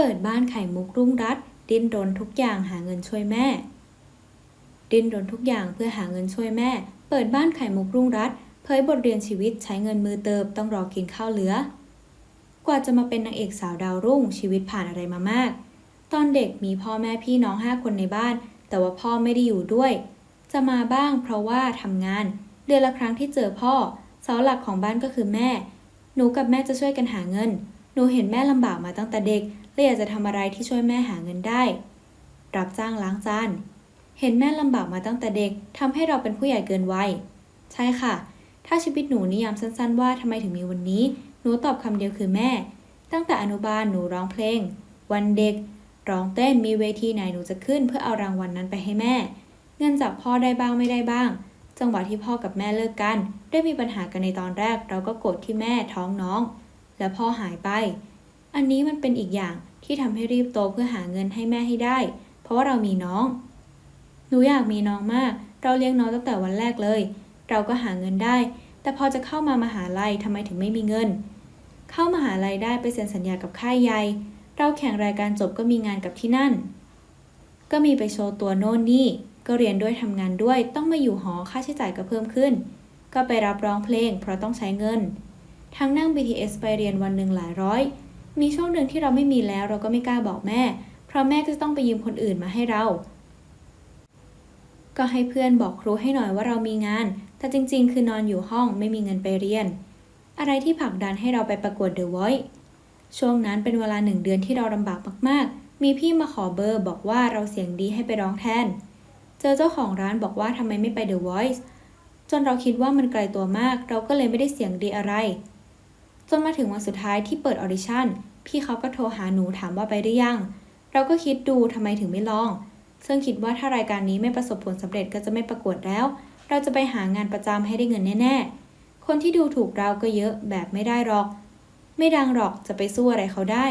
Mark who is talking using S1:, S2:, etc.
S1: ปิดบ้านไข่มุกรุ่งรัตดิ้นรนทุกอย่างหาเงินช่วยแม่ ดิ้นรนทุกอย่างเพื่อหาเงินช่วยแม่ เปิดบ้านไข่มุกรุ่งรัตเผยบทเรียนชีวิตใช้เงินมือเติบต้องรอกินข้าวเหลือ กว่าจะมาเป็นนางเอกสาวดาวรุ่งชีวิตผ่านอะไรมามาก ตอนเด็กมีพ่อแม่พี่น้องห้าคนในบ้าน แต่ว่าพ่อไม่ได้อยู่ด้วย จะมาบ้างเพราะว่าทำงาน เดือนละครั้งที่เจอพ่อเสาหลักของบ้านก็คือแม่ หนูกับแม่จะช่วยกันหาเงิน หนูเห็นแม่ลำบากมาตั้งแต่เด็กเลยอยากจะทำอะไรที่ช่วยแม่หาเงินได้ รับจ้างล้างจาน เห็นแม่ลำบากมาตั้งแต่เด็กทำให้เราเป็นผู้ใหญ่เกินวัย ใช่ค่ะ ถ้าชีวิตหนูนิยามสั้นๆ ว่าทำไมถึงมีวันนี้ หนูตอบคำเดียวคือแม่ ตั้งแต่อนุบาลหนูร้องเพลง วันเด็ก ร้องเต้นมีเวทีไหนหนูจะขึ้น เพื่อเอารางวัลนนั้นไปให้แม่ เงินจากพ่อได้บ้างไม่ได้บ้าง จังหวะที่พ่อกับแม่เลิกกัน ได้มีปัญหากันในตอนแรก เราก็โกรธที่แม่ท้องน้อง และพ่อหายไป อันนี้มันเป็นอีกอย่างที่ทำให้รีบโตเพื่อหาเงินให้แม่ให้ได้ เพราะว่าเรามีน้อง หนูอยากมีน้องมาก เราเลี้ยงน้องตั้งแต่วันแรกเลย เราก็หาเงินได้ แต่พอจะเข้ามามหาลัยทำไมถึงไม่มีเงิน เข้ามหาลัยได้ไปเซ็นสัญญากับค่ายใหญ่ เราแข่งรายการจบก็มีงานกับที่นั่น ก็มีไปโชว์ตัวโน่นนี่ ก็เรียนด้วยทำงานด้วย ต้องมาอยู่หอค่าใช้จ่ายก็เพิ่มขึ้น ก็ไปรับร้องเพลง เพราะต้องใช้เงิน ทั้งนั่ง BTS ไปเรียนวันหนึ่งหลายร้อย มีช่วงหนึ่งที่เราไม่มีแล้วเราก็ไม่กล้าบอกแม่ เพราะแม่ก็จะต้องไปยืมคนอื่นมาให้เรา ก็ให้เพื่อนบอกครูให้หน่อยว่าเรามีงาน แต่จริง ๆ คือนอนอยู่ห้องไม่มีเงินไปเรียน อะไรที่ผลักดันให้เราไปประกวด The Voice ช่วงนั้นเป็นเวลาหนึ่งเดือนที่เราลำบากมากๆ มีพี่มาขอเบอร์บอกว่าเราเสียงดีให้ไปร้องแทน เจอเจ้าของร้านบอกว่าทำไมไม่ไป The Voice จนเราคิดว่ามันไกลตัวมาก เราก็เลยไม่ได้เสียงดีอะไร จนมาถึงวันสุดท้ายที่เปิดออดิชั่น พี่เขาก็โทรหาหนูถามว่าไปหรือยัง เราก็คิดดูทำไมถึงไม่ลอง ซึ่งคิดว่าถ้ารายการนี้ไม่ประสบผลสำเร็จก็จะไม่ประกวดแล้ว เราจะไปหางานประจำให้ได้เงินแน่ ๆ คนที่ดูถูกเราก็เยอะแบบไม่ได้หรอก ไม่ดังหรอกจะไปสู้อะไรเขาได้